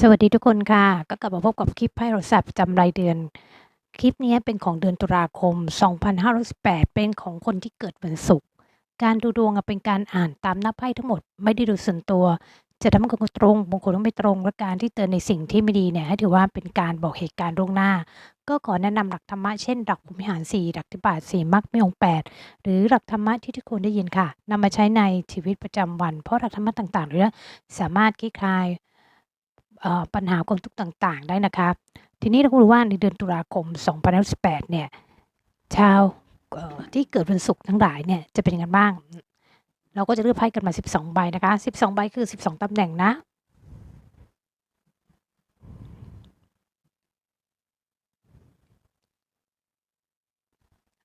สวัสดีทุกคนค่ะ ก็กลับมาพบกับคลิปไพ่โทรศัพท์ประจำรายเดือน คลิปนี้เป็นของเดือนตุลาคม 2518 เป็นของคนที่เกิดวันศุกร์การดูดวงเป็นการอ่านตามหน้าไพ่ทั้งหมดไม่ได้ดูส่วนตัว จะทำให้คนตรงบางคนต้องไม่ตรง และการที่เตือนในสิ่งที่ไม่ดีเนี่ยให้ถือว่าเป็นการบอกเหตุการณ์ล่วงหน้า ก็ขอแนะนำหลักธรรมะเช่นหลักภูมิหาร4หลักที่บาท4มรรคมีองค์8หรือหลักธรรมะที่ทุกคนได้ยินค่ะนำมาใช้ในชีวิตประจำวัน เพราะหลักธรรมะต่างๆหล่านี้สามารถคลี่คลาย เอ่อ ปัญหาความทุกข์ต่าง ๆ ได้นะคะ ทีนี้เราก็รู้ว่าในเดือนตุลาคม2018เนี่ย ชาว เอ่อ ที่เกิดวันศุกร์ทั้งหลายเนี่ย จะเป็นยังไงบ้าง เราก็จะเลือกไพ่กันมา 12 ใบนะคะ 12 ใบ คือ 12 ตำแหน่งนะ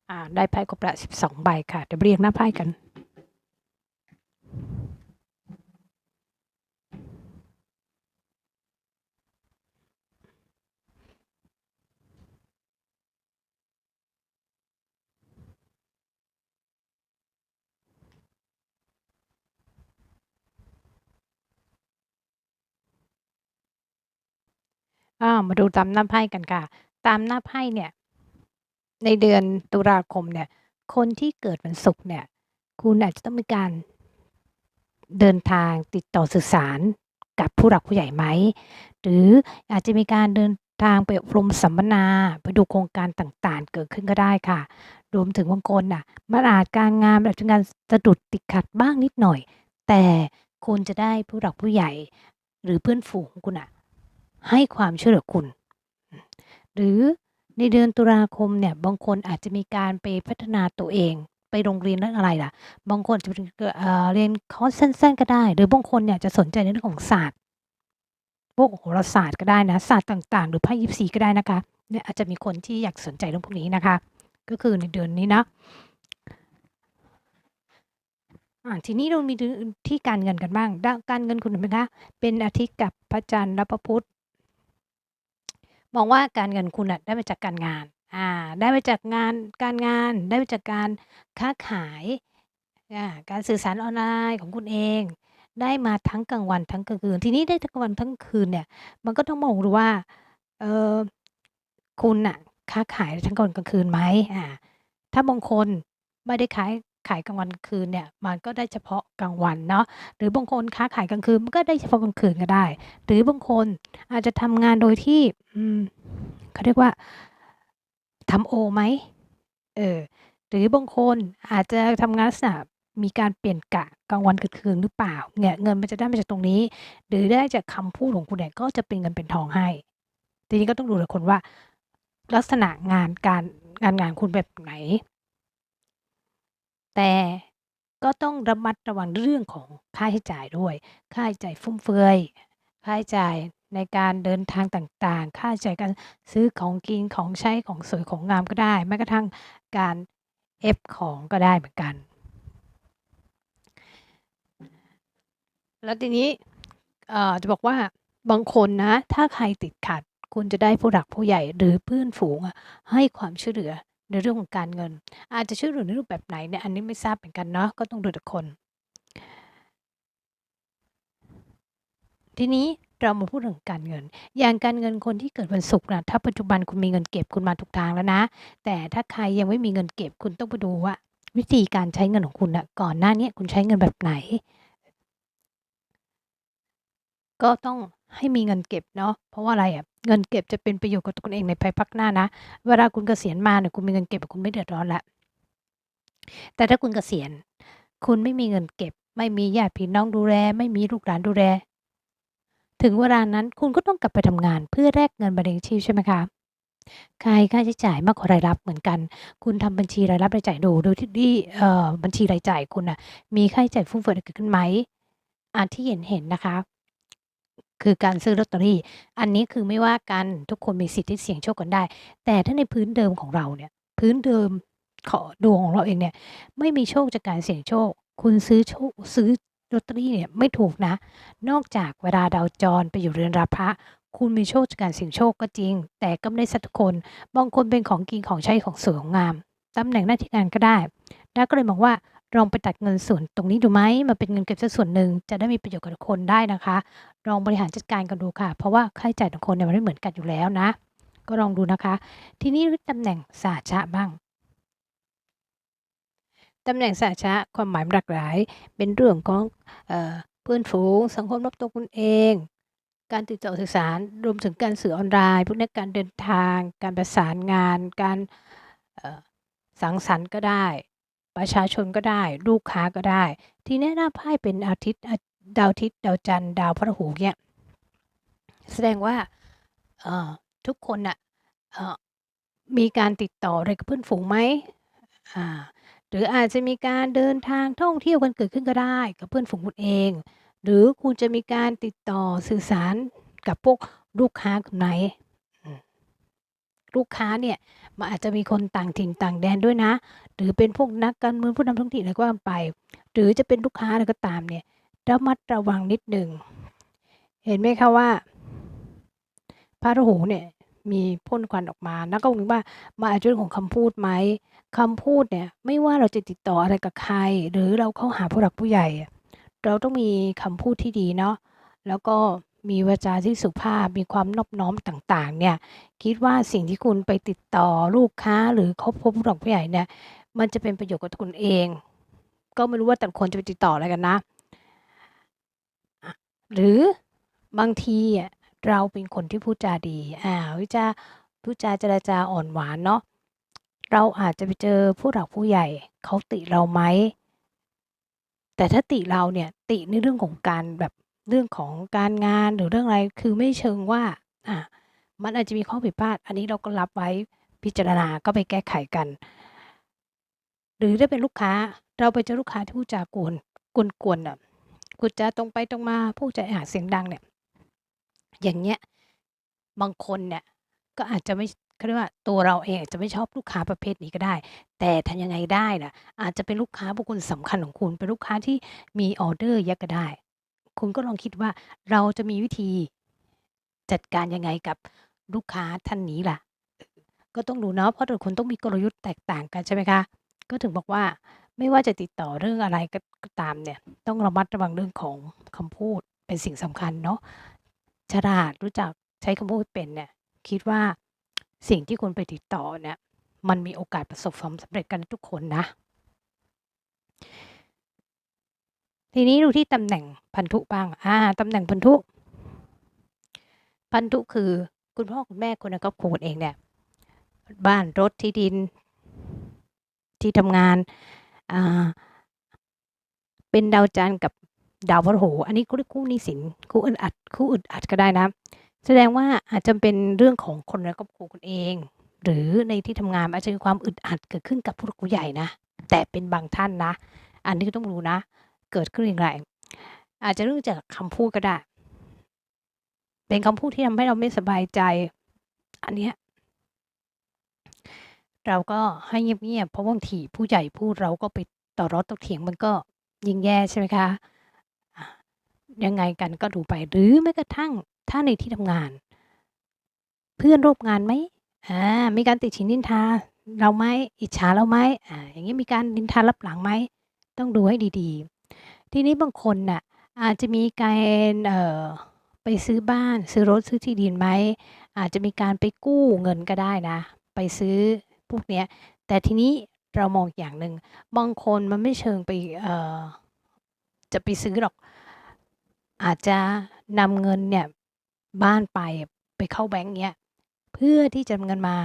อ่า ได้ไพ่ครบละ 12 ใบค่ะ เดี๋ยวเรียงหน้าไพ่กัน อา มาดูตามหน้าไพ่กันค่ะ ตามหน้าไพ่เนี่ย ในเดือนตุลาคมเนี่ย คนที่เกิดวันศุกร์เนี่ย คุณอาจจะต้องมีการ เดินทางติดต่อสื่อสารกับผู้หลักผู้ใหญ่ไหม หรืออาจจะมีการเดินทางไปอบรมสัมมนา ไปดูโครงการต่าง ๆ เกิดขึ้นก็ได้ค่ะ รวมถึงบางคนน่ะ มันอาจการงานมันอาจจะการสะดุดติดขัดบ้างนิดหน่อย แต่คุณจะได้ผู้หลักผู้ใหญ่ หรือเพื่อนฝูงของคุณอะ ให้ความช่วยเหลือคุณ หรือในเดือนตุลาคมเนี่ยบางคนอาจจะมีการไปพัฒนาตัวเอง ไปโรงเรียนเรื่องอะไรล่ะ บางคนจะเป็นเรียนคอร์สสั้นๆก็ได้ หรือบางคนเนี่ยจะสนใจในเรื่องของศาสตร์พวกโหราศาสตร์ก็ได้นะศาสตร์ต่างๆ หรือไพ่ยิปซีก็ได้นะคะเนี่ยอาจจะมีคนที่อยากสนใจเรื่องพวกนี้นะคะ ก็คือในเดือนนี้นะทีนี้เรามีที่การเงินกันบ้าง การเงินคุณเห็นไหมคะ เป็นอาทิตย์กับพระจันทร์และพระพุธ มองว่าการเงินคุณน่ะได้มาจากการงาน อ่า ได้มาจากงานการงาน ได้มาจากการค้าขายอ่าการสื่อสารออนไลน์ของคุณเอง ได้มาทั้งกลางวันทั้งกลางคืน ทีนี้ได้ทั้งกลางวันทั้งคืนเนี่ย มันก็ต้องมองดูว่า เออคุณน่ะค้าขายทั้งกลางวันกลางคืนไหมอ่า ถ้าบางคนไม่ได้ขาย ขายกลางวันกลางคืนเนี่ย มันก็ได้เฉพาะกลางวันเนาะ หรือบางคนค้าขายกลางคืนมันก็ได้เฉพาะกลางคืนก็ได้ หรือบางคนอาจจะทำงานโดยที่ อืมเขาเรียกว่าทำโอไหมเออ หรือบางคนอาจจะทำงานลักษณะมีการเปลี่ยนกะกลางวันกลางคืนหรือเปล่าเนี่ยเงินมันจะได้มาจากตรงนี้ หรือได้จากคำพูดของคุณเนี่ยก็จะเป็นเงินเป็นทองให้ ทีนี้ก็ต้องดูแต่คนว่า ลักษณะงานการงานงานคุณแบบไหน แต่ก็ต้องระมัดระวังเรื่องของค่าใช้จ่ายด้วย ค่าใช้จ่ายฟุ่มเฟือย ค่าใช้จ่ายในการเดินทางต่างๆ ค่าใช้จ่ายการซื้อของกินของใช้ของสวยของงามก็ได้ แม้กระทั่งการเอฟของก็ได้เหมือนกัน แล้วทีนี้จะบอกว่าบางคนนะ ถ้าใครติดขัด คุณจะได้ผู้หลักผู้ใหญ่หรือเพื่อนฝูงให้ความช่วยเหลือ ในเรื่องของการเงิน อาจจะช่วยเหลือในรูปแบบไหนเนี่ยอันนี้ไม่ทราบเหมือนกันเนาะก็ต้องดูแต่คน ทีนี้เรามาพูดถึงการเงิน อย่างการเงินคนที่เกิดวันศุกร์นะถ้าปัจจุบันคุณมีเงินเก็บคุณมาถูกทางแล้วนะ แต่ถ้าใครยังไม่มีเงินเก็บคุณต้องไปดูว่า วิธีการใช้เงินของคุณนะก่อนหน้านี้คุณใช้เงินแบบไหน ก็ต้อง ให้มีเงินเก็บเนาะเพราะว่าอะไรอะเงินเก็บจะเป็นประโยชน์กับตัวคุณเองในภายภาคหน้านะ เวลาคุณเกษียณมาเนี่ยคุณมีเงินเก็บคุณไม่เดือดร้อนแล้วแต่ถ้าคุณเกษียณ คุณไม่มีเงินเก็บ ไม่มีญาติพี่น้องดูแล ไม่มีลูกหลานดูแล ถึงเวลานั้นคุณก็ต้องกลับไปทำงานเพื่อแลกเงินมาเลี้ยงชีพใช่ไหมคะใครค่าใช้จ่ายมากกว่ารายรับเหมือนกัน คุณทำบัญชีรายรับรายจ่ายดูดูที่ที่เอ่อบัญชีรายจ่ายคุณน่ะมีค่าใช้จ่ายฟุ่มเฟือยเกิดขึ้นไหมอาที่เห็นๆนะคะ คือการซื้อลอตเตอรี่ อันนี้คือไม่ว่ากันทุกคนมีสิทธิ์ที่เสี่ยงโชคกันได้ แต่ถ้าในพื้นเดิมของเราเนี่ย พื้นเดิมของดวงของเราเองเนี่ย ไม่มีโชคจากการเสี่ยงโชค คุณซื้อโชคซื้อลอตเตอรี่เนี่ยไม่ถูกนะ นอกจากเวลาดาวจรไปอยู่เรือนราพระคุณมีโชคจากการเสี่ยงโชคก็จริง แต่ก็ไม่ได้สียทุกคน บางคนเป็นของกินของใช้ของสวยของงาม ตำแหน่งหน้าที่การก็ได้ แล้วก็เลยมองว่า ลองไปตัดเงินส่วนตรงนี้ดูไหมมาเป็นเงินเก็บสักส่วนหนึ่งจะได้มีประโยชน์กับทุกคนได้นะคะ ลองบริหารจัดการกันดูค่ะ เพราะว่าค่าใช้จ่ายของคนเนี่ยมันไม่เหมือนกันอยู่แล้วนะ ก็ลองดูนะคะ ทีนี้ตำแหน่งสาชะบ้างตำแหน่งสาชะความหมายหลากหลาย เป็นเรื่องของเออเพื่อนฝูง สังคมรอบตัวคุณเอง การติดต่อสื่อสารรวมถึงการสื่อออนไลน์ พวกนี้การเดินทาง การประสานงาน การสังสรรค์ก็ได้ ประชาชนก็ได้ ลูกค้าก็ได้ ทีนี้หน้าไพ่เป็นอาทิตย์ดาวอาทิตย์ดาวจันทร์ดาวพฤหัสเนี่ยแสดงว่าทุกคนน่ะอ่อมีการติดต่ออะไรกับเพื่อนฝูงไหมหรืออาจจะมีการเดินทางท่องเที่ยวกันเกิดขึ้นก็ได้กับเพื่อนฝูงคุณเอง หรือคุณจะมีการติดต่อสื่อสารกับพวกลูกค้ากลุ่มไหน ลูกค้าเนี่ยมันอาจจะมีคนต่างถิ่นต่างแดนด้วยนะ หรือเป็นพวกนักการเมืองผู้นำท้องถิ่นอะไรก็ว่าไป หรือจะเป็นลูกค้าอะไรก็ตามเนี่ยระมัดระวังนิดหนึ่งเห็นไหมคะว่า พระราหูเนี่ยมีพ่นควันออกมานักก็นึกว่ามาอาจจะเรื่องของคำพูดไหมคำพูดเนี่ย ไม่ว่าเราจะติดต่ออะไรกับใคร หรือเราเข้าหาผู้หลักผู้ใหญ่ เราต้องมีคำพูดที่ดีเนาะแล้วก็ มีวาจาที่สุภาพ มีความนอบน้อมต่างๆ เนี่ย คิดว่าสิ่งที่คุณไปติดต่อลูกค้าหรือคบพบผู้หลักผู้ใหญ่เนี่ย มันจะเป็นประโยชน์กับคุณเอง ก็ไม่รู้ว่าแต่ละคนจะไปติดต่ออะไรกันนะ หรือบางทีอะเราเป็นคนที่พูดจาดี อ่าวิจาพูดจาเจรจาอ่อนหวานเนาะ เราอาจจะไปเจอผู้หลักผู้ใหญ่เขาติเราไหม แต่ถ้าติเราเนี่ยติในเรื่องของการแบบ เรื่องของการงานหรือเรื่องอะไรคือไม่เชิงว่าอ่ามันอาจจะมีข้อผิดพลาด อันนี้เราก็รับไว้พิจารณาก็ไปแก้ไขกัน หรือถ้าเป็นลูกค้าเราไปเจอลูกค้าที่พูดจากวนกวนๆน่ะพูดจาตรงไปตรงมาพูดจาแออัดเสียงดังเนี่ย อย่างเงี้ยบางคนเนี่ยก็อาจจะไม่เขาเรียกว่าตัวเราเองอาจจะไม่ชอบลูกค้าประเภทนี้ก็ได้ แต่ทำยังไงได้ล่ะอาจจะเป็นลูกค้าบุคคลสำคัญของคุณ เป็นลูกค้าที่มีออเดอร์เยอะก็ได้ คุณก็ลองคิดว่าเราจะมีวิธีจัดการยังไงกับลูกค้าท่านนี้ล่ะ ก็ต้องดูเนาะเพราะแต่ละคนต้องมีกลยุทธ์แตกต่างกันใช่ไหมคะ ก็ถึงบอกว่าไม่ว่าจะติดต่อเรื่องอะไรก็ก็ตามเนี่ย ต้องระมัดระวังเรื่องของคำพูดเป็นสิ่งสำคัญเนาะฉลาดรู้จักใช้คำพูดเป็นเนี่ย คิดว่าสิ่งที่คุณไปติดต่อเนี่ย มันมีโอกาสประสบความสำเร็จกันทุกคนนะ ทีนี้ดูที่ตำแหน่งพันธุบ้าง อ่าตำแหน่งพันธุ พันธุคือคุณพ่อคุณแม่คนในครอบครัวเองเนี่ย บ้านรถที่ดิน ที่ทำงาน อ่า เป็นดาวจันทร์กับดาวพฤหัสอันนี้เขาเรียกคู่นี้สินคู่อึดอัด คู่อึดอัดก็ได้นะ แสดงว่าอาจจะเป็นเรื่องของคนในครอบครัวคุณเอง หรือในที่ทำงานอาจจะมีความอึดอัดเกิดขึ้นกับผู้หลักผู้ใหญ่นะ แต่เป็นบางท่านนะ อันนี้ก็ต้องรู้นะ เกิดขึ้นอย่างไร อาจจะเรื่องจากคำพูดก็ได้ เป็นคำพูดที่ทำให้เราไม่สบายใจ อันเนี้ยเราก็ให้เงียบๆเพราะบางทีผู้ใหญ่พูดเราก็ไปต่อรอต่อเถียงมันก็ยิ่งแย่ใช่ไหมคะยังไงกันก็ดูไปหรือแม้กระทั่งถ้าในที่ทำงาน เพื่อนร่วมงานไหมอ่ามีการติชินนินทาเราไหมอิจฉาเราไหมอ่าอย่างนี้มีการนินทารับหลังไหมต้องดูให้ดีๆ ทีนี้บางคนน่ะอาจจะมีการเอ่อไปซื้อบ้าน ซื้อรถซื้อที่ดินไหม อาจจะมีการไปกู้เงินก็ได้นะ ไปซื้อพวกเนี้ย แต่ทีนี้เรามองอย่างหนึ่งบางคนมันไม่เชิงไปเอ่อจะไปซื้อหรอก อาจจะนำเงินเนี่ยบ้านไปไปเข้าแบงก์เนี้ย เพื่อที่จะนำเงินมา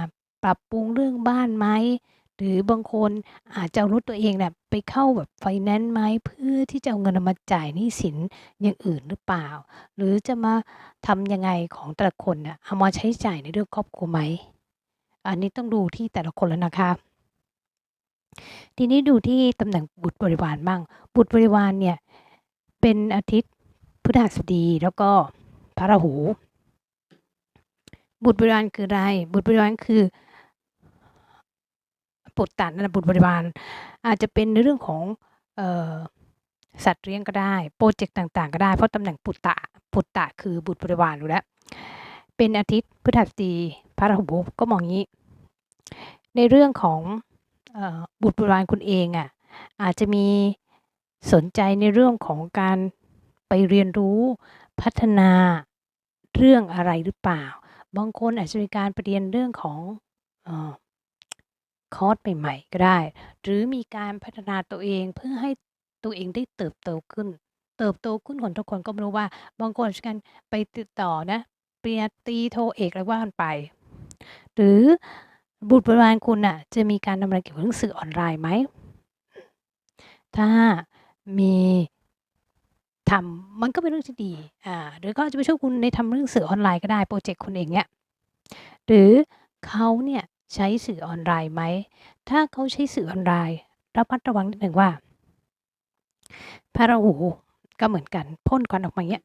ปรับปรุงเรื่องบ้านไหม หรือบางคนอาจจะเอารถตัวเองเนี่ยไปเข้าแบบไฟแนนซ์ไหมเพื่อที่จะเอาเงินมาจ่ายหนี้สินอย่างอื่นหรือเปล่า หรือจะมาทำยังไงของแต่ละคนน่ะเอามาใช้จ่ายในเรื่องครอบครัวไหม อันนี้ต้องดูที่แต่ละคนแล้วนะคะ ทีนี้ดูที่ตำแหน่งบุตรบริวารบ้าง บุตรบริวารเนี่ยเป็นอาทิตย์พฤหัสบดีแล้วก็พระราหู บุตรบริวารคืออะไร บุตรบริวารคือ ปุตตะนั่นแหละบุตรบริวารอาจจะเป็นในเรื่องของออสัตว์เลี้ยงก็ได้โปรเจกต์ต่างๆ ก็ได้เพราะตำแหน่งปุตตะปุตตะคือบุตรบริวารอยู่แล้ว เป็นอาทิตย์พฤหัสบดีพระราหูก็มองงี้ ในเรื่องของออบุตรบริวารคุณเองอะ่ะอาจจะมีสนใจในเรื่องของการไปเรียนรู้พัฒนาเรื่องอะไรหรือเปล่า บางคนอาจจะมีการไปเรียนเรื่องของอ คอร์สใหม่ๆก็ได้ หรือมีการพัฒนาตัวเองเพื่อให้ตัวเองได้เติบโตขึ้น เติบโตขึ้นของทุกคนก็รู้ว่าบางคนการไปติดต่อนะปริญญาตรีโทเอกอะไรว่ากันไป หรือบุตรบริวารคุณน่ะจะมีการทำอะไรเกี่ยวกับเรื่องสื่อออนไลน์ไหม ถ้ามีทำมันก็เป็นเรื่องที่ดี อ่า หรือก็อาจจะไปช่วยคุณในทำเรื่องสื่อออนไลน์ก็ได้โปรเจกต์คุณเองเนี่ยหรือเขาเนี่ย ใช้สื่อออนไลน์ไหม ถ้าเขาใช้สื่อออนไลน์ระมัดระวังนิดหนึ่งว่า พระราหูก็เหมือนกันพ่นควันออกมาเนี้ย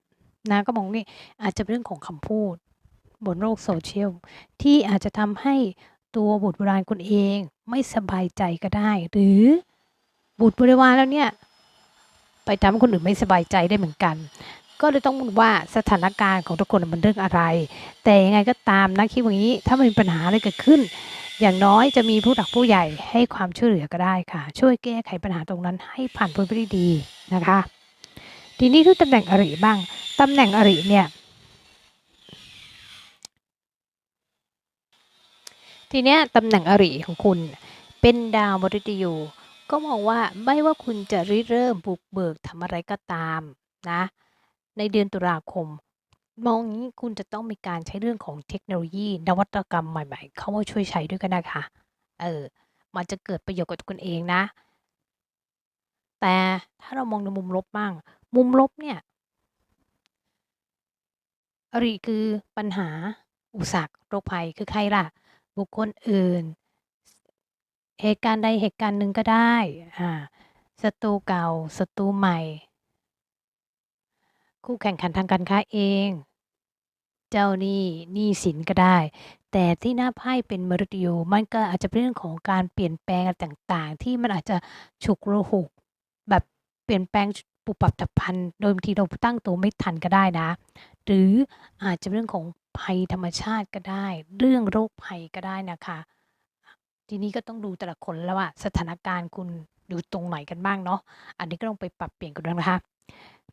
นะก็มองนี่อาจจะเป็นเรื่องของคำพูด บนโลกโซเชียลที่อาจจะทำให้ตัวบุตรบริวารคุณเองไม่สบายใจก็ได้ หรือบุตรบริวารแล้วเนี่ย ไปทำให้คนอื่นไม่สบายใจได้เหมือนกัน ก็เลยต้องดูว่าสถานการณ์ของทุกคนมันเรื่องอะไร แต่ยังไงก็ตามนะคิดอย่างนี้ ถ้ามันมีปัญหาอะไรเกิดขึ้น อย่างน้อยจะมีผู้หลักผู้ใหญ่ให้ความช่วยเหลือก็ได้ค่ะ ช่วยแก้ไขปัญหาตรงนั้นให้ผ่านพ้นไปได้ดีนะคะ ทีนี้ทุกตำแหน่งอริบ้างตำแหน่งอริเนี่ยทีเนี้ยตำแหน่งอริของคุณเป็นดาวมฤตยูก็มองว่าไม่ว่าคุณจะริเริ่มบุกเบิกทำอะไรก็ตามนะ ในเดือนตุลาคม มองงี้คุณจะต้องมีการใช้เรื่องของเทคโนโลยี นวัตกรรมใหม่ๆ เข้ามาช่วยใช้ด้วยกันนะคะ เออ มันจะเกิดประโยชน์กับคุณเองนะ แต่ถ้าเรามองในมุมลบบ้าง มุมลบเนี่ยอริคือปัญหา อุสรรคโรคภัยคือใครล่ะ บุคคลอื่น เหตุการณ์ใดเหตุการณ์หนึ่งก็ได้ อ่าศัตรูเก่าศัตรูใหม่ คู่แข่งขันทางการค้าเอง เจ้าหนี้หนี้สินก็ได้ แต่ที่หน้าไพ่เป็นมฤตยูมันก็อาจจะเป็นเรื่องของการเปลี่ยนแปลงอะไรต่างๆ ที่มันอาจจะฉุกระหุกแบบเปลี่ยนแปลงปุบปับฉับพันโดยบางทีเราตั้งตัวไม่ทันก็ได้นะ หรืออาจจะเป็นเรื่องของภัยธรรมชาติก็ได้ เรื่องโรคภัยก็ได้นะคะ ทีนี้ก็ต้องดูแต่ละคนแล้วว่าสถานการณ์คุณอยู่ตรงไหนกันบ้างเนาะอันนี้ก็ต้องไปปรับเปลี่ยนกันด้วยนะคะ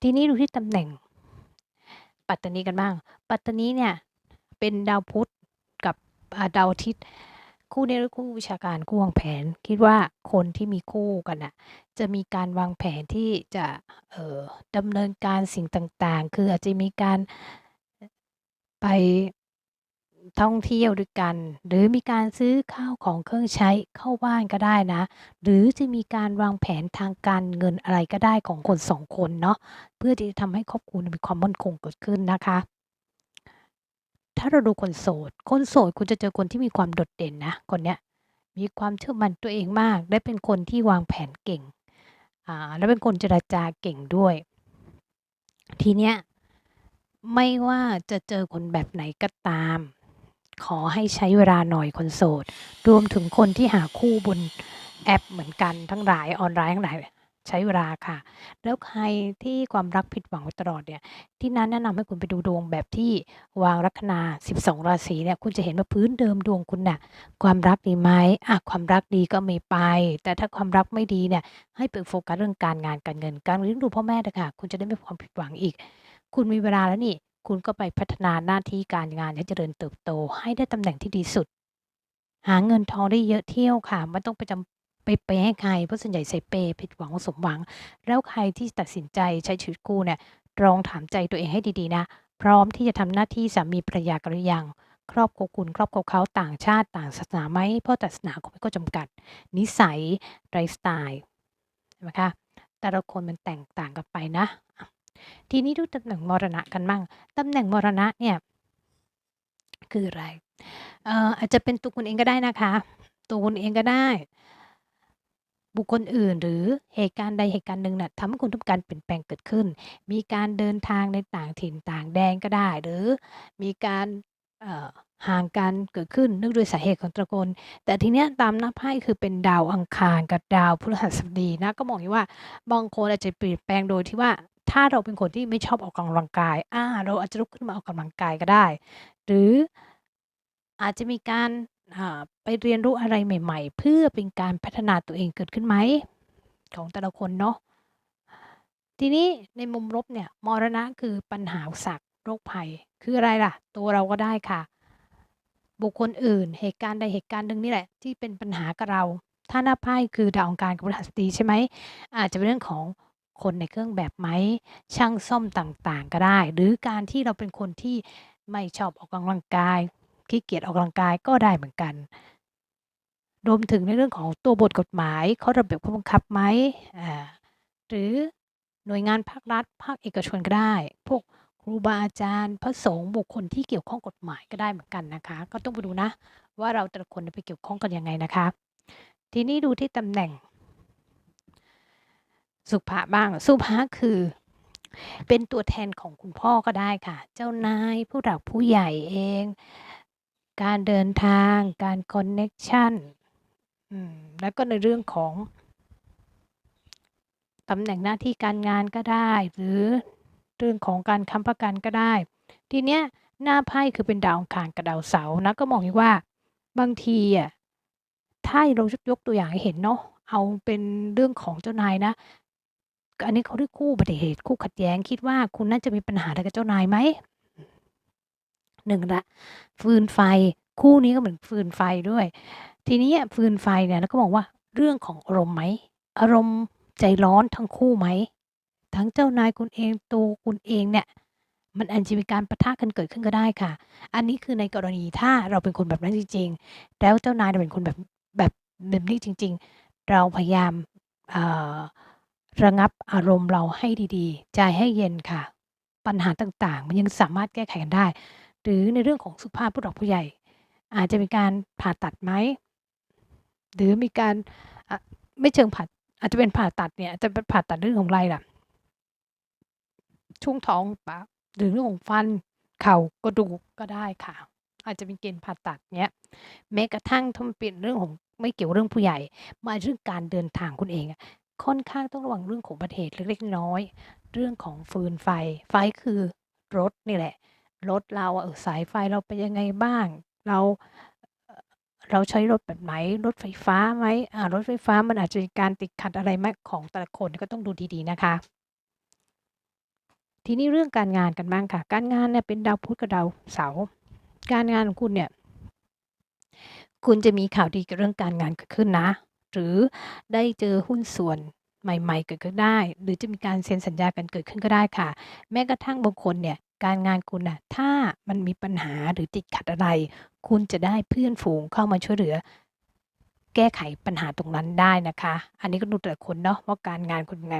ทีนี้ดูที่ตำแหน่ง ปัตตานีกันบ้าง ปัตตานีเนี่ยเป็นดาวพุธกับดาวอาทิตย์คู่นี้คู่วิชาการคู่วางแผน คิดว่าคนที่มีคู่กันน่ะจะมีการวางแผนที่จะเอ่อดำเนินการสิ่งต่างๆ คืออาจจะมีการไป ท่องเที่ยวด้วยกัน หรือมีการซื้อข้าวของเครื่องใช้เข้าบ้านก็ได้นะ หรือจะมีการวางแผนทางการเงินอะไรก็ได้ของคนสองคนเนาะเพื่อที่จะทำให้ครอบครัวมีความมั่นคงเกิดขึ้นนะคะ ถ้าเราดูคนโสด คนโสดคุณจะเจอคนที่มีความโดดเด่นนะคนเนี้ยมีความเชื่อมั่นตัวเองมาก และเป็นคนที่วางแผนเก่งอ่าและเป็นคนเจรจาเก่งด้วย ทีเนี้ยไม่ว่าจะเจอคนแบบไหนก็ตาม ขอให้ใช้เวลาหน่อยคนโสด รวมถึงคนที่หาคู่บนแอปเหมือนกันทั้งหลายออนไลน์ทั้งหลายใช้เวลาค่ะ แล้วใครที่ความรักผิดหวังมาตลอดเนี่ย ที่นั้นแนะนำให้คุณไปดูดวงแบบที่วางลัคนา 12 ราศีเนี่ย คุณจะเห็นว่าพื้นเดิมดวงคุณน่ะ ความรักดีไหมอะความรักดีก็ไมีไป แต่ถ้าความรักไม่ดีเนี่ย ให้ไปโฟกัสเรื่องการงานการเงิน การเลี้ยงดูพ่อแม่นะคะคุณจะได้ไม่ความผิดหวังอีก คุณมีเวลาแล้วนี่ คุณก็ไปพัฒนาหน้าที่การงานให้เจริญเติบโต ให้ได้ตำแหน่งที่ดีสุด หาเงินทองได้เยอะเที่ยวค่ะไม่ต้องไปจำไปเปให้ใครเพราะส่วนใหญ่ใส่เปย์ผิดหวังสมหวัง แล้วใครที่ตัดสินใจใช้ชีวิตคู่เนี่ยลองถามใจตัวเองให้ดีๆนะ พร้อมที่จะทำหน้าที่สามีภรรยากันหรือยังครอบครัวคุณครอบครัวเขาต่างชาติต่างศาสนาไหมเพราะศาสนาก็ไม่ก็จำกัด นิสัยไลฟ์สไตล์ใช่ไหมคะแต่ละคนมันแตกต่างกันไปนะ ทีนี้ดูตำแหน่งมรณะกันบ้างตำแหน่งมรณะเนี่ยคืออะไรเอ่ออาจจะเป็นตัวคุณเองก็ได้นะคะตัวคุณเองก็ได้ บุคคลอื่นหรือเหตุการณ์ใดเหตุการณ์หนึ่งน่ะทำให้คุณต้องการเปลี่ยนแปลงเกิดขึ้น มีการเดินทางในต่างถิ่นต่างแดนก็ได้ หรือมีการห่างกันเกิดขึ้นเนื่องด้วยสาเหตุของตระกูลแต่ทีเนี้ยตามหน้าไพ่คือเป็นดาวอังคารกับดาวพฤหัสบดีนะก็มองอย่างว่าบางคนอาจจะเปลี่ยนแปลงโดยที่ว่า ถ้าเราเป็นคนที่ไม่ชอบออกกำลังกายอาเราอาจจะลุกขึ้นมาออกกำลังกายก็ได้ หรืออาจจะมีการอ่าไปเรียนรู้อะไรใหม่ ๆ เพื่อเป็นการพัฒนาตัวเองเกิดขึ้นไหมของแต่ละคนเนาะทีนี้ในมุมลบเนี่ยมรณะคือปัญหาอุปสรรคโรคภัย คืออะไรล่ะ ตัวเราก็ได้ค่ะ บุคคลอื่น เหตุการณ์ใดเหตุการณ์หนึ่งนี่แหละ ที่เป็นปัญหากับเรา ถ้าหน้าไพ่คือดาวองคารกับพฤหัสบดีใช่ไหมอาจจะเป็นเรื่องของ คนในเครื่องแบบไหมช่างซ่อมต่างๆ ก็ได้ หรือการที่เราเป็นคนที่ไม่ชอบออกกำลังกายขี้เกียจออกกำลังกายก็ได้เหมือนกัน รวมถึงในเรื่องของตัวบทกฎหมายเขาระเบียบข้อบังคับไหมอ่าหรือหน่วยงานภาครัฐ ภาคเอกชนก็ได้ พวกครูบาอาจารย์ พระสงฆ์บุคคลที่เกี่ยวข้องกฎหมายก็ได้เหมือนกันนะคะ ก็ต้องไปดูนะ ว่าเราแต่ละคนไปเกี่ยวข้องกันยังไงนะคะ ทีนี้ดูที่ตำแหน่ง สุภาบ้าง สุภาคือ เป็นตัวแทนของคุณพ่อก็ได้ค่ะ เจ้านายผู้หลักผู้ใหญ่เอง การเดินทาง การคอนเน็กชันแล้วก็ในเรื่องของตำแหน่งหน้าที่การงานก็ได้ หรือเรื่องของการค้ำประกันก็ได้ ทีเนี้ยหน้าไพ่คือเป็นดาวองคารกับดาวเสาร์นะก็มองว่า บางทีอะถ้าเรายกตัวอย่างให้เห็นเนาะเอาเป็นเรื่องของเจ้านายนะ อันนี้เขาเรียกคู่อุบัติเหตุคู่ขัดแย้งคิดว่าคุณน่าจะมีปัญหาอะไรกับเจ้านายไหมหนึ่งละฟืนไฟคู่นี้ก็เหมือนฟืนไฟด้วย ทีนี้ฟืนไฟเนี่ยเราก็มองว่าเรื่องของอารมณ์ไหมอารมณ์ใจร้อนทั้งคู่ไหมทั้งเจ้านายคุณเองตัวคุณเองเนี่ย มันอาจจะมีการปะทะกันเกิดขึ้นก็ได้ค่ะ อันนี้คือในกรณีถ้าเราเป็นคนแบบนั้นจริง ๆ แล้วเจ้านายเราเป็นคนแบบแบบแบบนี้จริง ๆ เราพยายามเอ่อ ระงับอารมณ์เราให้ดีๆ ใจให้เย็นค่ะ ปัญหาต่างๆ มันยังสามารถแก้ไขกันได้ หรือในเรื่องของสุภาพผู้หลักผู้ใหญ่ อาจจะมีการผ่าตัดไหมหรือมีการไม่เชิงผ่าอาจจะเป็นผ่าตัดเนี่ยจะเป็นผ่าตัดเรื่องของอะไรล่ะช่วงท้องปล่าหรือเรื่องของฟันเข่ากระดูกก็ได้ค่ะ อาจจะมีเกณฑ์ผ่าตัดเงี้ยแม้กระทั่งถ้ามันเป็นเรื่องของไม่เกี่ยวเรื่องผู้ใหญ่มาเรื่องการเดินทางคุณเอง ค่อนข้างต้องระวังเรื่องของอุบัติเหตุเล็ก ๆ น้อยๆ เรื่องของฟืนไฟ ไฟคือรถนี่แหละ รถเราอะเออสายไฟเราเป็นยังไงบ้าง เรา เอ่อ เราใช้รถแบบไหน รถไฟฟ้าไหม อ่า รถไฟฟ้ามันอาจจะมีการติดขัดอะไรไหม ของแต่ละคนก็ต้องดูดี ๆ นะคะ ทีนี้เรื่องการงานกันบ้างค่ะ การงานเนี่ยเป็นดาวพุธกับดาวเสาร์ การงานของคุณเนี่ย คุณจะมีข่าวดีเกี่ยวกับเรื่องการงานเกิดขึ้นนะ หรือได้เจอหุ้นส่วนใหม่ ๆ เกิดขึ้นได้ หรือจะมีการเซ็นสัญญากันเกิดขึ้นก็ได้ค่ะ แม้กระทั่งบางคนเนี่ยการงานคุณน่ะถ้ามันมีปัญหาหรือติดขัดอะไร คุณจะได้เพื่อนฝูงเข้ามาช่วยเหลือ แก้ไขปัญหาตรงนั้นได้นะคะ อันนี้ก็ดูแต่คนเนาะว่าการงานคุณเป็นไง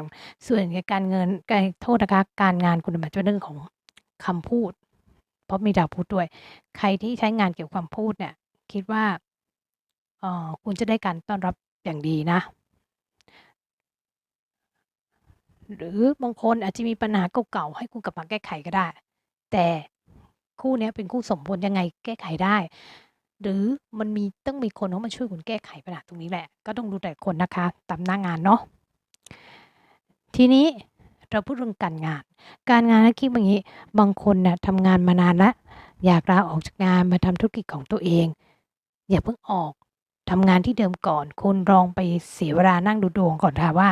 ส่วนการเงินกโทษนะคะ การงานคุณมันจะเป็นเรื่องของคำพูด เพราะมีดาวพุธด้วย ใครที่ใช้งานเกี่ยวกับคำพูดเนี่ย คิดว่าเออคุณจะได้การต้อนรับ อย่างดีนะ หรือบางคนอาจจะมีปัญหาเก่าๆให้คุณกลับมาแก้ไขก็ได้ แต่คู่นี้เป็นคู่สมพลยังไงแก้ไขได้ หรือมันมีต้องมีคนเข้ามาช่วยคุณแก้ไขปัญหาตรงนี้แหละ ก็ต้องดูแต่คนนะคะตามหน้างานเนาะทีนี้เราพูดเรื่องการงาน การงานให้คิดอย่างงี้ บางคนน่ะทำงานมานานแล้ว อยากลาออกจากงานมาทำธุรกิจของตัวเอง อย่าเพิ่งออก ทำงานที่เดิมก่อน คุณลองไปเสียเวลานั่งดูดวงก่อนค่ะว่า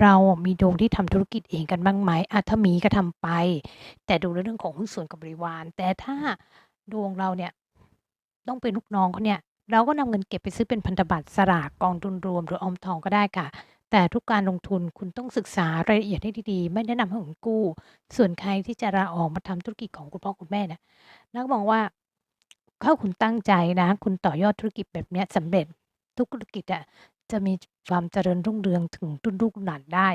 เรามีดวงที่ทำธุรกิจเองกันบ้างไหมอะถ้ามีก็ทำไป แต่ดูในเรื่องของหุ้นส่วนกับบริวาร แต่ถ้าดวงเราเนี่ยต้องเป็นลูกน้องเขาเนี่ย เราก็นำเงินเก็บไปซื้อเป็นพันธบัตรสลากกองทุนรวม หรือออมทองก็ได้ค่ะ แต่ทุกการลงทุนคุณต้องศึกษารายละเอียดให้ดีๆ ไม่แนะนำให้คุณกู้ ส่วนใครที่จะลาออกมาทำธุรกิจของคุณพ่อคุณแม่เนี่ยเราก็มองว่า ถ้าคุณตั้งใจนะ คุณต่อยอดธุรกิจแบบเนี้ยสำเร็จ ทุกธุรกิจอะจะมีความเจริญรุ่งเรืองถึงรุ่นลูกรุ่นหลานได้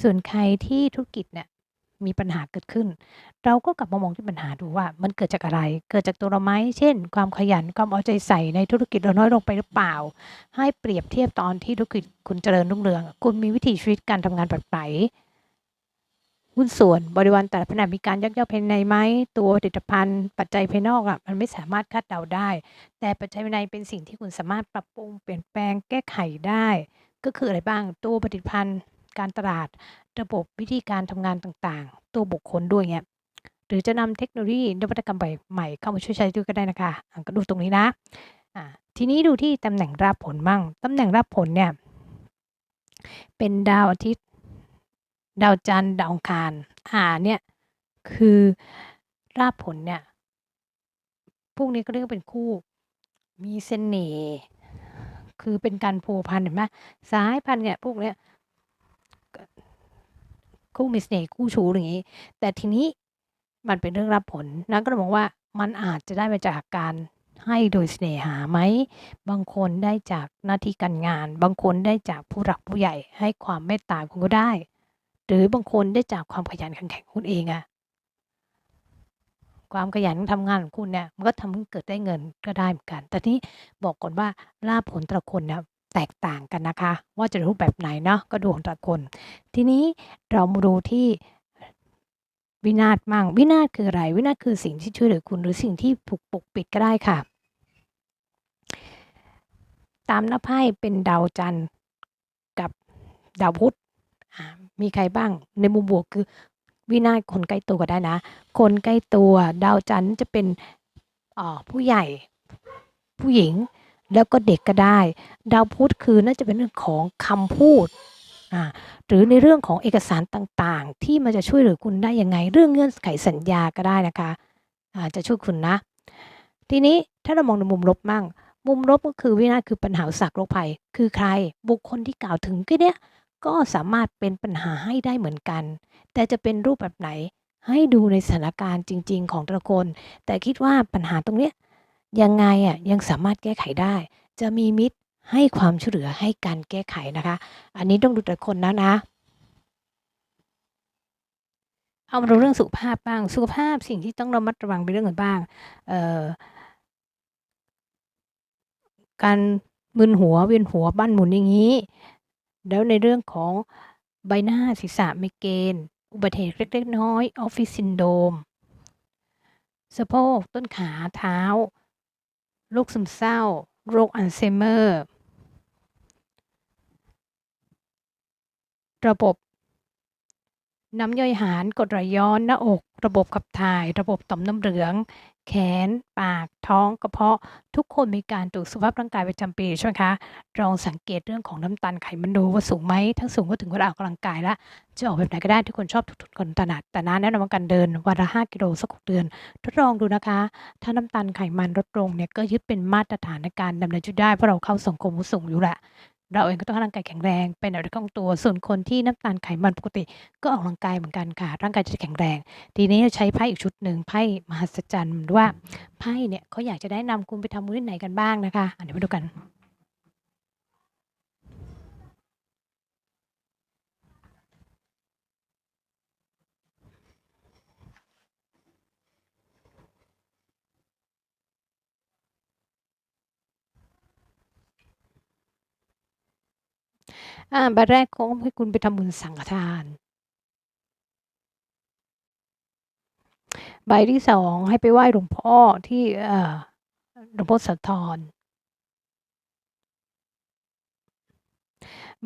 ส่วนใครที่ธุรกิจเนี่ยมีปัญหาเกิดขึ้น เราก็กลับมามองที่ปัญหาดูว่า มันเกิดจากอะไร เกิดจากตัวเราไหมเช่น ความขยันความเอาใจใส่ในธุรกิจเราน้อยลงไปหรือเปล่า ให้เปรียบเทียบตอนที่ธุรกิจคุณเจริญรุ่งเรือง คุณมีวิถีชีวิตการทำงานแบบไหน หุ้นส่วนบริวารแต่ละแผนกมีการยักยอกภายในไหมตัวผลิตภัณฑ์ปัจจัยภายนอกอะมันไม่สามารถคาดเดาได้ แต่ปัจจัยภายในเป็นสิ่งที่คุณสามารถปรับปรุงเปลี่ยนแปลงแก้ไขได้ ก็คืออะไรบ้างตัวผลิตภัณฑ์ การตลาด ระบบวิธีการทำงานต่างๆ ตัวบุคคลด้วยเงี้ยหรือจะนำเทคโนโลยีนวัตกรรมใหม่ๆเข้ามาช่วยใช้ด้วยก็ได้นะคะก็ดูตรงนี้นะอ่าทีนี้ดูที่ตำแหน่งราบผลบ้างตำแหน่งราบผลเนี่ยเป็นดาวอาทิตย์ ดาวจันทร์ดาวคารอ่าเนี่ยคือรากผลเนี่ยพวกนี้ก็เรียกเป็นคู่ มีเสน่ห์คือเป็นการพัวพันเห็นไหมสายพันเนี่ยพวกเนี้ยกคู่มีเสน่ห์คู่ชูอย่างงี้ แต่ทีนี้มันเป็นเรื่องรับผลนะก็มองว่ามันอาจจะได้มาจากการให้โดยเสน่หาไหม บางคนได้จากหน้าที่การงาน บางคนได้จากผู้หลักผู้ใหญ่ให้ความเมตตาคุณก็ได้ หรือบางคนได้จากความขยันขันแข็งของคุณเองอะความขยันทำงานของคุณเนี่ยมันก็ทำให้เกิดได้เงินก็ได้เหมือนกัน แต่ทีนี้บอกก่อนว่าลาภผลแต่ละคนเนี่ยแตกต่างกันนะคะ ว่าจะรูปแบบไหนเนาะก็ดวงแต่ละคน ทีนี้เรามาดูที่วินาศมั่งวินาศคืออะไร?วินาศคือสิ่งที่ช่วยเหลือคุณหรือสิ่งที่ถูกปกปิดก็ได้ค่ะ ตามหน้าไพ่เป็นดาวจันทร์กับดาวพุธ มีใครบ้าง?ในมุมบวกคือ วินาศคนใกล้ตัวก็ได้นะ คนใกล้ตัว ดาวจันทร์จะเป็นออผู้ใหญ่ ผู้หญิง แล้วก็เด็กก็ได้ ดาวพุธคือน่าจะเป็นเรื่องของคำพูดหรือในเรื่องของเอกสารต่างๆ ที่มันจะช่วยเหลือคุณได้ยังไง เรื่องเงื่อนไขสัญญาก็ได้นะคะจะช่วยคุณนะ ทีนี้ถ้าเรามองในมุมลบมั่ง มุมลบก็คือวินาศคือปัญหาสรรคโรคภัย คือใคร?บุคคลที่กล่าวถึงกี้เนี้ย ก็สามารถเป็นปัญหาให้ได้เหมือนกัน แต่จะเป็นรูปแบบไหนให้ดูในสถานการณ์จริง ๆ ของแต่ละคน แต่คิดว่าปัญหาตรงเนี้ยยังไงอะยังสามารถแก้ไขได้ จะมีมิตรให้ความช่วยเหลือให้การแก้ไขนะคะ อันนี้ต้องดูแต่คนแล้วนะเอามาดูเรื่องสุขภาพบ้าง สุขภาพสิ่งที่ต้องระมัดระวังเป็นเรื่องอะไรบ้าง?เอ่อ การมึนหัวเวียนหัวบ้านหมุนอย่างงี้ แล้วในเรื่องของใบหน้าศีรษะไมเกรนอุบัติเหตุเล็กๆน้อยๆ Office Syndrome สะโพกต้นขาเท้าโรคซึมเศร้า โรคอัลไซเมอร์ ระบบ น้ำย่อยอาหารกรดไหลย้อนหน้าอก ระบบขับถ่าย ระบบต่อมน้ำเหลือง แขน ปาก ท้อง กระเพาะ ทุกคนมีการตรวจสุขภาพร่างกายประจำปีใช่ไหมคะลองสังเกตเรื่องของน้ำตาลไขมันดูว่าสูงไหม?ถ้าสูงก็ถึงเวลาออกกำลังกายแล้วจะออกแบบไหนก็ได้ที่คนชอบทุกๆคนถนัด แต่น้าแนะนำว่าการเดินวันละ 5 กิโลสัก6เดือน ทดลองดูนะคะ ถ้าน้ำตาลไขมันลดลงเนี่ยก็ยึดเป็นมาตรฐานในการดำเนินชีวิตได้ เพราะเราเข้าสังคมผู้สูงอายุแหละ เราเองก็ต้องร่างกายแข็งแรงเป็นอันดับที่คล่องตัว ส่วนคนที่น้ำตาลไขมันปกติก็ออกกำลังกายเหมือนกันค่ะ ร่างกายจะแข็งแรง ทีนี้ใช้ไพ่อีกชุดหนึ่งไพ่มหัศจรรย์ว่าไพ่เนี่ยเขาอยากจะแนะนำคุณไปทำบุญที่ไหนกันบ้างนะคะอ่าเดี๋ยวมาดูกัน อา ใบแรกเขาให้คุณไปทำบุญสังฆทาน ใบที่ 2 ให้ไปไหว้หลวงพ่อที่ เอ่อ หลวงพ่อโสธร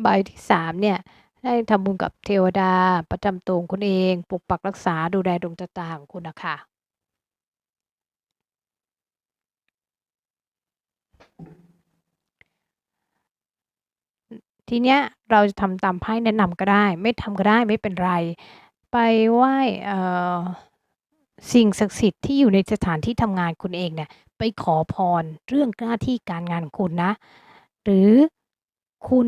ใบที่ 3 เนี่ย ให้ทำบุญกับเทวดาประจำตัวของคุณเอง ปกปักรักษาดูแลดวงชะตาของคุณน่ะค่ะ ทีเนี้ยเราจะทำตามไพ่แนะนำก็ได้ ไม่ทำก็ได้ไม่เป็นไร ไปไหว้สิ่งศักดิ์สิทธิ์ที่อยู่ในสถานที่ทำงานคุณเองเนี่ยไปขอพรเรื่องหน้าที่การงานคุณนะ หรือคุณ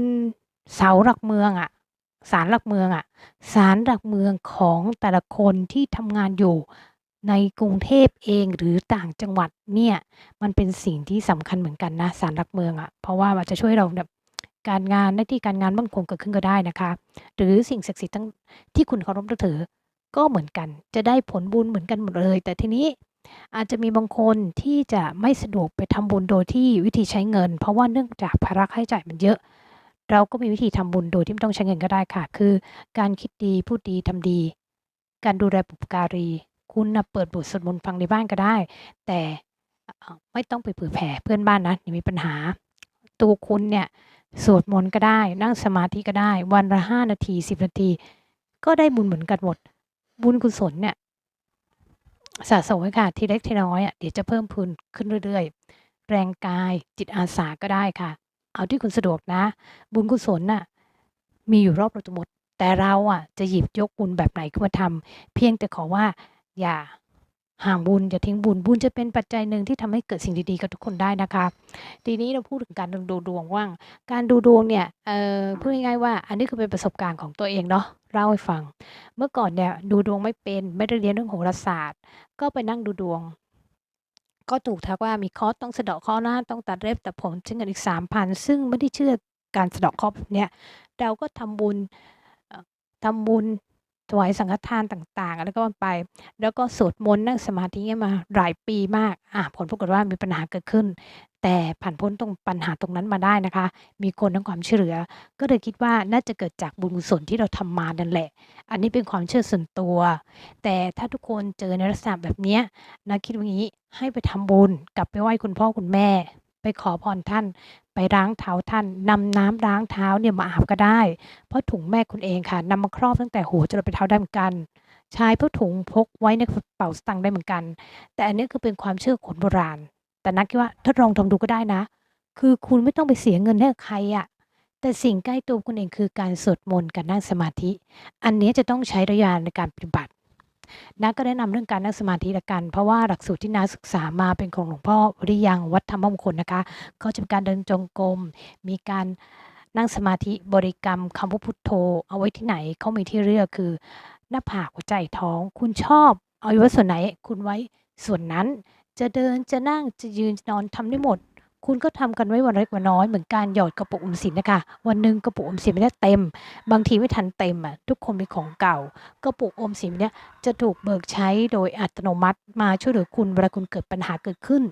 เสาหลักเมืองอะศาลหลักเมืองอะศาลหลักเมืองของแต่ละคนที่ทำงานอยู่ในกรุงเทพเองหรือต่างจังหวัดเนี่ยมันเป็นสิ่งที่สำคัญเหมือนกันนะศาลหลักเมืองอะเพราะว่ามันจะช่วยเราแบบ การงานหน้าที่การงานมั่นคงเกิดขึ้นก็ได้นะคะ หรือสิ่งศักดิ์สิทธิ์ทั้งที่คุณเคารพนับถือก็เหมือนกัน จะได้ผลบุญเหมือนกันหมดเลย แต่ทีนี้อาจจะมีบางคนที่จะไม่สะดวกไปทำบุญโดยที่วิธีใช้เงิน เพราะว่าเนื่องจากภาระค่าใช้จ่ายมันเยอะ เราก็มีวิธีทำบุญโดยที่ไม่ต้องใช้เงินก็ได้ค่ะ คือการคิดดีพูดดีทำดี การดูแลบุพการี คุณนะเปิดบทสวดมนต์ฟังในบ้านก็ได้ แต่ไม่ต้องไปเผื่อแผ่เพื่อนบ้านนะมีปัญหา ตัวคุณเนี่ย สวดมนต์ก็ได้ นั่งสมาธิก็ได้ วันละ5นาที10นาที ก็ได้บุญเหมือนกันหมด บุญกุศลเนี่ยสะสมไว้ค่ะทีเล็กทีน้อยอะเดี๋ยวจะเพิ่มพูนขึ้นเรื่อยๆ แรงกายจิตอาสาก็ได้ค่ะ เอาที่คุณสะดวกนะ บุญกุศลน่ะมีอยู่รอบเราทั้งหมด แต่เราอะจะหยิบยกบุญแบบไหนขึ้นมาทำเพียงแต่ขอว่าอย่า ห่างบุญอย่าทิ้งบุญบุญจะเป็นปัจจัยหนึ่งที่ทำให้เกิดสิ่งดีๆกับทุกคนได้นะคะทีนี้เราพูดถึงการดูดวงว่าง การดูดวงเนี่ยเอ่อพูดง่ายๆว่า อันนี้คือเป็นประสบการณ์ของตัวเองเนาะเล่าให้ฟัง เมื่อก่อนเนี่ยดูดวงไม่เป็นไม่ได้เรียนเรื่องโหราศาสตร์ ก็ไปนั่งดูดวง ก็ถูกทักว่ามีคราะห์ต้องสะเดาะเคราะห์นะต้องตัดเล็บแตัดผมใช้เงินอีกสามพันซึ่งไม่ได้เชื่อการสะเดาะเคราะห์แบบเนี้ยเราก็ทำบุญเอ่อทำบุญ ถวายสังฆทานต่างๆอะไรก็ไป แล้วก็สวดมนต์นั่งสมาธิเงี้ยมาหลายปีมากอะผลปรากฏว่ามีปัญหาเกิดขึ้น แต่ผ่านพ้นตรงปัญหาตรงนั้นมาได้นะคะ มีคนทั้งความช่วยเหลือ ก็เลยคิดว่าน่าจะเกิดจากบุญกุศลที่เราทำมานั่นแหละ อันนี้เป็นความเชื่อส่วนตัว แต่ถ้าทุกคนเจอในลักษณะแบบเนี้ยนะคิดว่างี้ให้ไปทำบุญกลับไปไหว้คุณพ่อคุณแม่ ไปขอพรท่าน ไปล้างเท้าท่านนำน้ำล้างเท้าเนี่ยมาอาบก็ได้ เพราะถุงแม่คุณเองค่ะนำมาครอบตั้งแต่หัวจนไปเท้าได้เหมือนกัน ใช้เพื่อถุงพกไว้ในกระเป๋าสตางค์ได้เหมือนกัน แต่อันนี้คือเป็นความเชื่อคนโบราณ แต่นักคิดว่าทดลองทำดูก็ได้นะ คือคุณไม่ต้องไปเสียเงินให้ใครอะแต่สิ่งใกล้ตัวคุณเองคือการสวดมนต์การนั่งสมาธิ อันนี้จะต้องใช้ระยะในการปฏิบัติ นักก็แนะนำเรื่องการนั่งสมาธิละกัน เพราะว่าหลักสูตรที่นักศึกษามาเป็นของหลวงพ่อวริยังวัดธรรมมงคลนะคะ ก็จะเป็นการเดินจงกรม มีการนั่งสมาธิบริกรรมคำว่าพุทโธ เอาไว้ที่ไหนเขามีที่เลือกคือ หน้าผากหัวใจท้อง คุณชอบเอาไว้ส่วนไหน คุณไว้ส่วนนั้น จะเดินจะนั่งจะยืนจะนอนทำได้หมด คุณก็ทำกันไว้วันเล็กวันน้อยเหมือนการหยอดกระปุกอมสินนะคะ วันหนึ่งกระปุกอมสินไม่ได้เต็ม บางทีไม่ทันเต็มอะทุกคนมีของเก่า กระปุกออมสินเนี่ยจะถูกเบิกใช้โดยอัตโนมัติมาช่วยเหลือคุณเวลาคุณเกิดปัญหาเกิดขึ้น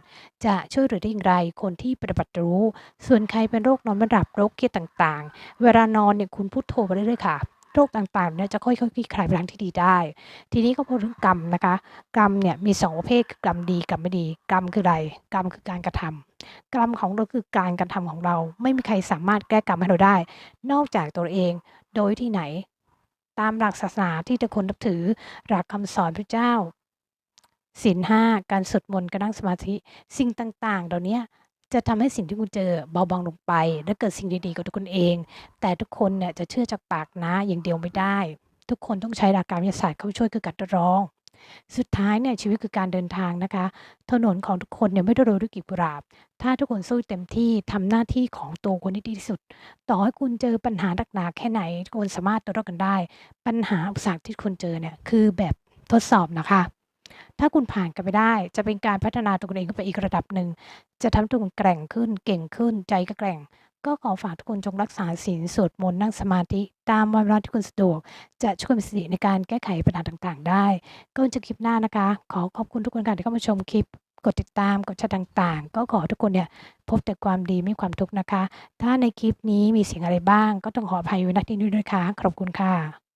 จะช่วยเหลือได้อย่างไรคนที่ปฏิบัติรู้ ส่วนใครเป็นโรคนอนไม่หลับโรคเครียดต่างๆ เวลานอนเนี่ยคุณพูดโทรไปเรื่อยๆค่ะ โรคต่างๆเนี่ยจะค่อยๆคลี่คลายไปทางที่ดีได้ ทีนี้ก็พูดถึงกรรมนะคะ กรรมเนี่ยมีสองประเภทคือกรรมดีกับไม่ดี กรรมคืออะไร กรรมคือการกระทำกรรมของเราคือการกระทำของเรา ไม่มีใครสามารถแก้กรรมให้เราได้ นอกจากตัวเอง โดยที่ไหน ตามหลักศาสนาที่ทุกคนนับถือ หลักคำสอนพระเจ้าศีลห้าการสวดมนต์การนั่งสมาธิ สิ่งต่างๆเหล่านี้ จะทำให้สิ่งที่คุณเจอเบาบางลงไป และเกิดสิ่งดีๆกับทุกคนเอง แต่ทุกคนเนี่ยจะเชื่อจากปากนะอย่างเดียวไม่ได้ ทุกคนต้องใช้หลักการวิทยาศาสตร์เข้าช่วยคือการทดลอง สุดท้ายเนี่ยชีวิตคือการเดินทางนะคะ ถนนของทุกคนเนี่ยไม่ได้โรยด้วยกีบกุหลาบ ถ้าทุกคนสู้เต็มที่ทำหน้าที่ของตัวคนที่ดีที่สุด ต่อให้คุณเจอปัญหาหนักหนาแค่ไหนทุกคนสามารถตัวรอดกันได้ ปัญหาอุปสรรคที่คุณเจอเนี่ยคือแบบทดสอบนะคะ ถ้าคุณผ่านกันไปได้ จะเป็นการพัฒนาตัวคุณเองขึ้นไปอีกระดับหนึ่ง จะทำให้ตัวคุณแกร่งขึ้น เก่งขึ้น ใจก็แกร่ง ก็ขอฝากทุกคนจงรักษาศีลสวดมนต์นั่งสมาธิตามวันเวลาที่คุณสะดวก จะช่วยเป็นสิริในการแก้ไขปัญหาต่างๆ ได้ ก็จะคลิปหน้านะคะ ขอขอบคุณทุกคนค่ะที่เข้ามาชมคลิป กดติดตาม กดแชร์ต่างๆ ก็ขอทุกคนเนี่ยพบแต่ความดีไม่ความทุกข์นะคะ ถ้าในคลิปนี้มีเสียงอะไรบ้าง ก็ต้องขออภัยไว้ณที่นี้ด้วยนะคะขอบคุณค่ะ